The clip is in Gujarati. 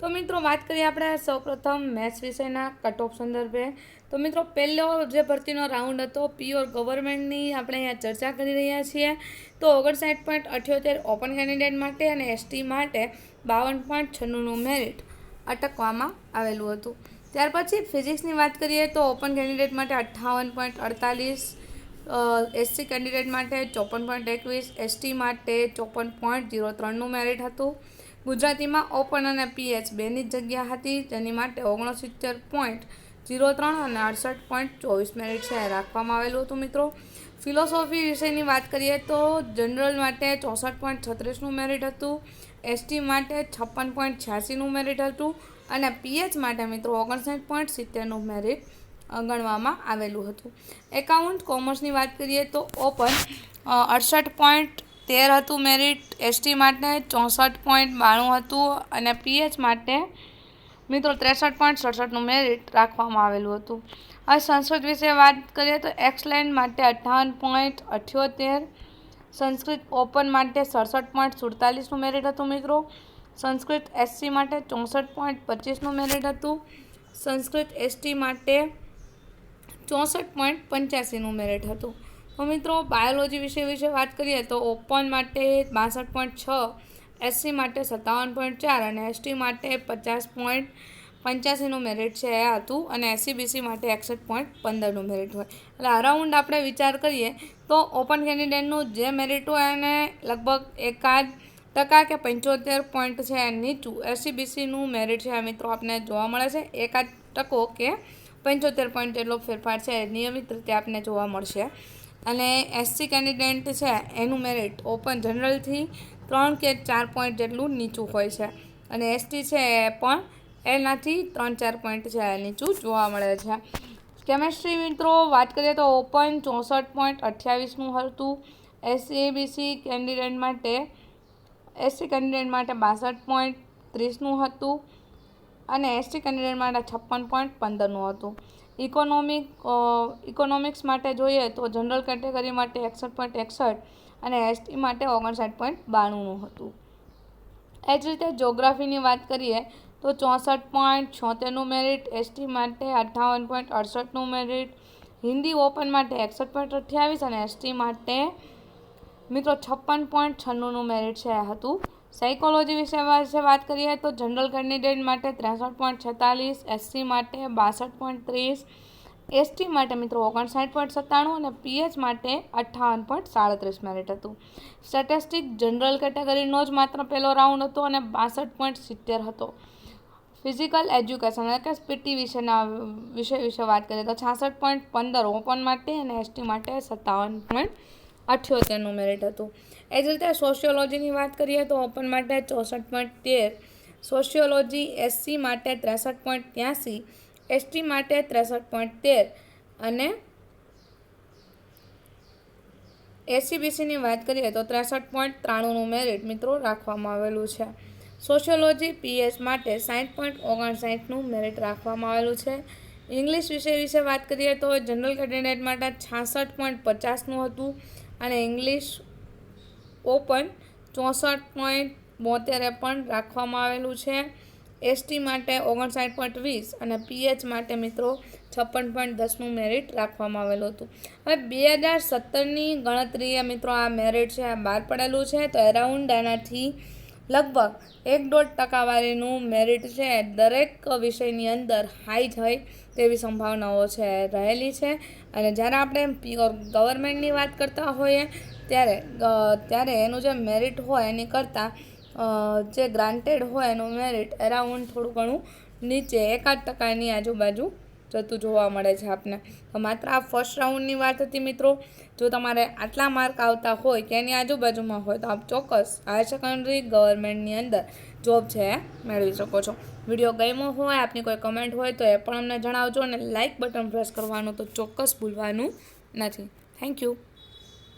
તો મિત્રો વાત કરીએ આપણે સૌપ્રથમ મેથ્સ વિષયના કટ ઓફ સંદર્ભે. તો મિત્રો, પહેલો જે ભરતીનો રાઉન્ડ હતો પ્યોર ગવર્મેન્ટની આપણે અહીંયા ચર્ચા કરી રહ્યા છીએ. તો ઓગણસાઠ પોઈન્ટ અઠ્યોતેર ઓપન કેન્ડિડેટ માટે અને એસટી માટે બાવન પોઈન્ટ છન્નુંનું મેરિટ અટકવામાં આવેલું હતું. ત્યાર પછી ફિઝિક્સની વાત કરીએ તો ઓપન કેન્ડિડેટ માટે અઠ્ઠાવન પોઈન્ટ અડતાલીસ એસસી કેન્ડિડેટ માટે ચોપન પોઈન્ટ એકવીસ એસટી માટે ચોપન પોઈન્ટ જીરો ત્રણનું મેરિટ હતું. ગુજરાતીમાં ઓપન અને પીએચ બેની જગ્યા હતી, જેની માટે ઓગણસિત્તેર પોઈન્ટ ઝીરો ત્રણ અને અડસઠ પોઈન્ટ ચોવીસ મિનિટ છે. રાખવામાં આવેલું હતું મિત્રો. ફિલોસોફી વિષયની વાત કરીએ તો જનરલ માટે ચોસઠ પોઈન્ટ છત્રીસનું મેરિટ હતું, એસટી માટે છપ્પન પોઈન્ટ છ્યાસીનું મેરિટ હતું અને પીએચ માટે મિત્રો ઓગણસાઠ પોઈન્ટ સિત્તેરનું મેરિટ ગણવામાં આવેલું હતું. એકાઉન્ટ કોમર્સની વાત કરીએ તો ઓપન અડસઠ પોઈન્ટ તેર હતું મેરિટ એસટી માટે ચોસઠ પોઈન્ટ બાણું હતું અને પીએચ માટે મિત્રો ત્રેસઠ પોઈન્ટ સડસઠનું મેરિટ રાખવામાં આવેલું હતું. હવે સંસ્કૃત વિશે વાત કરીએ તો એક્સલેન્ડ માટે અઠ્ઠાવન પોઈન્ટ અઠ્યોતેર, સંસ્કૃત ઓપન માટે સડસઠ પોઈન્ટ સુડતાલીસનું મેરિટ હતું મિત્રો, સંસ્કૃત એસસી માટે ચોસઠ પોઈન્ટ પચીસનું મેરિટ હતું, સંસ્કૃત એસટી માટે ચોસઠ પોઈન્ટ પંચ્યાસીનું મેરિટ હતું. મિત્રો બાયોલોજી વિષય વિશે વાત કરીએ તો ઓપન માટે બાસઠ પોઈન્ટ છ એસસી માટે સત્તાવન પોઈન્ટ ચાર અને એસટી માટે પચાસ પોઈન્ટ પંચ્યાસીનું મેરિટ છે એ હતું અને એસસીબીસી માટે એકસઠ પોઈન્ટ પંદરનું મેરિટ હોય. એટલે અરાઉન્ડ આપણે વિચાર કરીએ તો ઓપન કેન્ડિડેટનું જે મેરિટ હોય એને લગભગ એકાદ ટકા કે પંચોતેર પોઈન્ટ છે નીચું એસસીબીસીનું મેરિટ છે આ મિત્રો આપને જોવા મળે છે. એકાદ ટકો કે પંચોતેર પોઈન્ટ જેટલો ફેરફાર છે નિયમિત રીતે આપને જોવા મળશે. અને એસસી કેન્ડિડેટ છે, એનું મેરિટ ઓપન જનરલથી ત્રણ કે ચાર પોઈન્ટ જેટલું નીચું હોય છે. અને એસટી છે, એ પણ એનાથી ત્રણ ચાર પોઈન્ટ છે, નીચું જોવા મળે છે. કેમેસ્ટ્રી મિત્રો, વાત કરીએ તો ઓપન ચોસઠ પોઈન્ટ અઠ્યાવીસનું હતું. એસસીબીસી કેન્ડિડેટ માટે એસસી કેન્ડિડેટ માટે બાસઠ પોઈન્ટ ત્રીસનું હતું. અને એસટી કેન્ડિડેટ માટે છપ્પન પોઈન્ટ પંદરનું હતું. ઇકોનોમિક ઇકોનોમિક્સ માટે જોઈએ તો જનરલ કેટેગરી માટે એકસઠ પોઈન્ટ એકસઠ અને એસટી માટે ઓગણસાઠ પોઈન્ટ બાણુંનું હતું. એ જ રીતે જોગ્રાફીની વાત કરીએ તો ચોસઠ પોઈન્ટ છોતેરનું મેરિટ એસટી માટે અઠ્ઠાવન પોઈન્ટ અડસઠનું મેરિટ હિન્દી ઓપન માટે એકસઠ પોઈન્ટ અઠ્યાવીસ અને એસટી માટે મિત્રો છપ્પન પોઈન્ટ છન્નુંનું મેરિટ છે હતું. સાયકોલોજી વિશે વાત કરીએ તો જનરલ કેન્ડિડેટ માટે ત્રેસઠ પોઈન્ટ છેતાલીસ એસસી માટે બાસઠ પોઈન્ટ ત્રીસ એસટી માટે મિત્રો ઓગણસાઠ પોઈન્ટ સત્તાણું અને પીએચ માટે અઠ્ઠાવન પોઈન્ટ સાડત્રીસ મેરિટ હતું. સ્ટેટિસ્ટિક જનરલ કેટેગરીનો જ માત્ર પહેલો રાઉન્ડ હતો અને બાસઠ પોઈન્ટ સિત્તેર હતો. ફિઝિકલ એજ્યુકેશન એટલે કે પીટી વિશેના વિષય વિશે વાત કરીએ તો છાસઠ પોઈન્ટ પંદર, ઓપન માટે અને એસટી માટે સત્તાવન પોઈન્ટ અઠ્યોતેરનું મેરિટ હતું. એ જ રીતે સોશિયોલોજીની વાત કરીએ તો ઓપન માટે ચોસઠ પોઈન્ટ તેર સોશિયોલોજી એસસી માટે ત્રેસઠ પોઈન્ટ ત્યાંસી એસટી માટે ત્રેસઠ પોઈન્ટ તેર અને એસસીબીસીની વાત કરીએ તો ત્રેસઠ પોઈન્ટ ત્રાણુંનું મેરિટ મિત્રો રાખવામાં આવેલું છે. સોશિયોલોજી પીએચ માટે સાઠ પોઈન્ટ ઓગણસાઠનું મેરિટ રાખવામાં આવેલું છે. ઇંગ્લિશ વિષય વિશે વાત કરીએ તો જનરલ કેન્ડિડેટ માટે છાસઠ પોઈન્ટ પચાસનું હતું. અને ઇંગ્લિશ ઓપન ચોસઠ પોઈન્ટ બોતેરે પણ રાખવામાં આવેલું છે. એસટી માટે ઓગણસાઠ પોઈન્ટ વીસ અને પીએચ માટે મિત્રો છપ્પન પોઈન્ટ દસનું મેરિટ રાખવામાં આવેલું હતું. હવે બે હજાર સત્તરની ગણતરીએ મિત્રો આ મેરિટ છે, આ બહાર પડેલું છે. તો એરાઉન્ડ એનાથી લગભગ એક દોઢ ટકાવારીનું મેરિટ છે. દરેક વિષયની અંદર હાઈ જાય તેવી સંભાવનાઓ છે, રહેલી છે. અને જ્યારે આપણે પ્યોર ગવર્મેન્ટની વાત કરતા હોઈએ, ત્યારે ત્યારે એનું જે મેરિટ હોય એની કરતાં જે ગ્રાન્ટેડ હોય એનું મેરિટ એરાઉન્ડ થોડું ઘણું નીચે, એકાદ ટકાની આજુબાજુ જતું જોવા મળે છે આપને. તો માત્ર આ ફર્સ્ટ રાઉન્ડની વાત હતી મિત્રો. જો તમારે આટલા માર્ક આવતા હોય કે એની આજુબાજુમાં હોય તો આપ ચોક્કસ હાયર સેકન્ડરી ગવર્મેન્ટની અંદર જોબ છે મેળવી શકો છો. વીડિયો ગમ્યો હોય, આપની કોઈ કમેન્ટ હોય તો એ પણ અમને જણાવજો અને લાઇક બટન પ્રેસ કરવાનું તો ચોક્કસ ભૂલવાનું નથી. Thank you